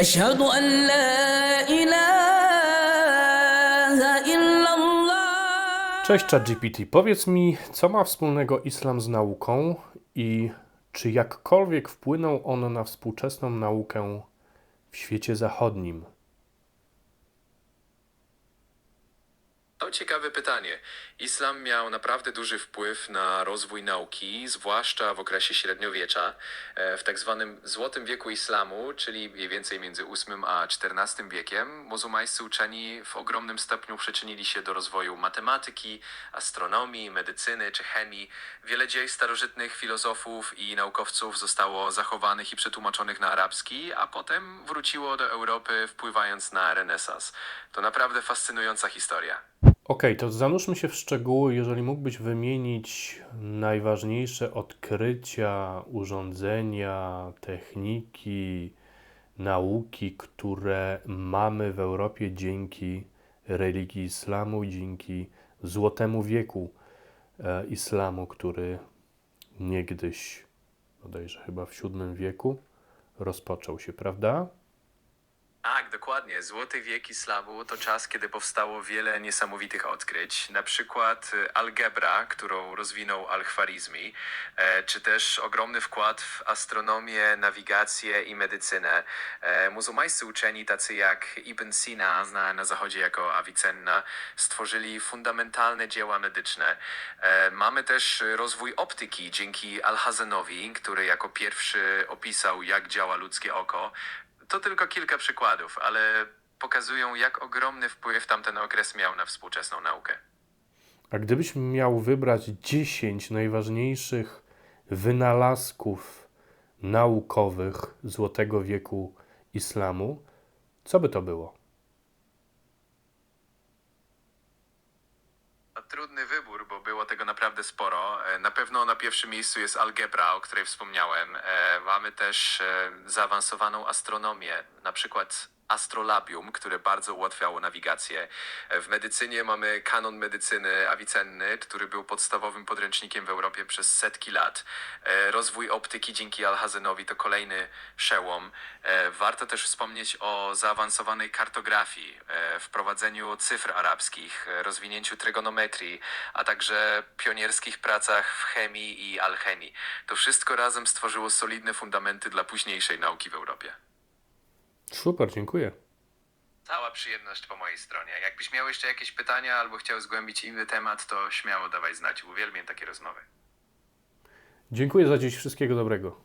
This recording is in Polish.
أشهد أن لا إله إلا الله Cześć ChatGPT, powiedz mi, co ma wspólnego islam z nauką i czy jakkolwiek wpłynął on na współczesną naukę w świecie zachodnim? Ciekawe pytanie. Islam miał naprawdę duży wpływ na rozwój nauki, zwłaszcza w okresie średniowiecza. E, W tak zwanym Złotym Wieku Islamu, czyli mniej więcej między VIII a XIV wiekiem, muzułmańscy uczeni w ogromnym stopniu przyczynili się do rozwoju matematyki, astronomii, medycyny czy chemii. Wiele dzieł starożytnych filozofów i naukowców zostało zachowanych i przetłumaczonych na arabski, a potem wróciło do Europy, wpływając na renesans. To naprawdę fascynująca historia. Okej, to zanurzmy się w szczegóły. Jeżeli mógłbyś wymienić najważniejsze odkrycia, urządzenia, techniki, nauki, które mamy w Europie dzięki religii islamu, dzięki Złotemu Wieku e, islamu, który niegdyś, bodajże chyba w VII wieku, rozpoczął się, prawda? Dokładnie. Złoty wiek islamu to czas, kiedy powstało wiele niesamowitych odkryć. Na przykład y, algebra, którą rozwinął Al-Khwarizmi, e, czy też ogromny wkład w astronomię, nawigację i medycynę. E, Muzułmańscy uczeni, tacy jak Ibn Sina, znana na zachodzie jako Avicenna, stworzyli fundamentalne dzieła medyczne. E, Mamy też rozwój optyki dzięki Al-Hazenowi, który jako pierwszy opisał, jak działa ludzkie oko. To tylko kilka przykładów, ale pokazują, jak ogromny wpływ tamten okres miał na współczesną naukę. A gdybyś miał wybrać 10 najważniejszych wynalazków naukowych Złotego Wieku Islamu, co by to było? Naprawdę sporo. E, Na pewno na pierwszym miejscu jest algebra, o której wspomniałem. E, Mamy też e, zaawansowaną astronomię, na przykład astrolabium, które bardzo ułatwiało nawigację. W medycynie mamy kanon medycyny Avicenny, który był podstawowym podręcznikiem w Europie przez setki lat. E, Rozwój optyki dzięki Alhazenowi to kolejny przełom. E, Warto też wspomnieć o zaawansowanej kartografii, e, wprowadzeniu cyfr arabskich, rozwinięciu trygonometrii, a także pionierskich pracach w chemii i alchemii. To wszystko razem stworzyło solidne fundamenty dla późniejszej nauki w Europie. Super, dziękuję. Cała przyjemność po mojej stronie. Jakbyś miał jeszcze jakieś pytania albo chciał zgłębić inny temat, to śmiało dawaj znać. Uwielbiam takie rozmowy. Dziękuję za dziś. Wszystkiego dobrego.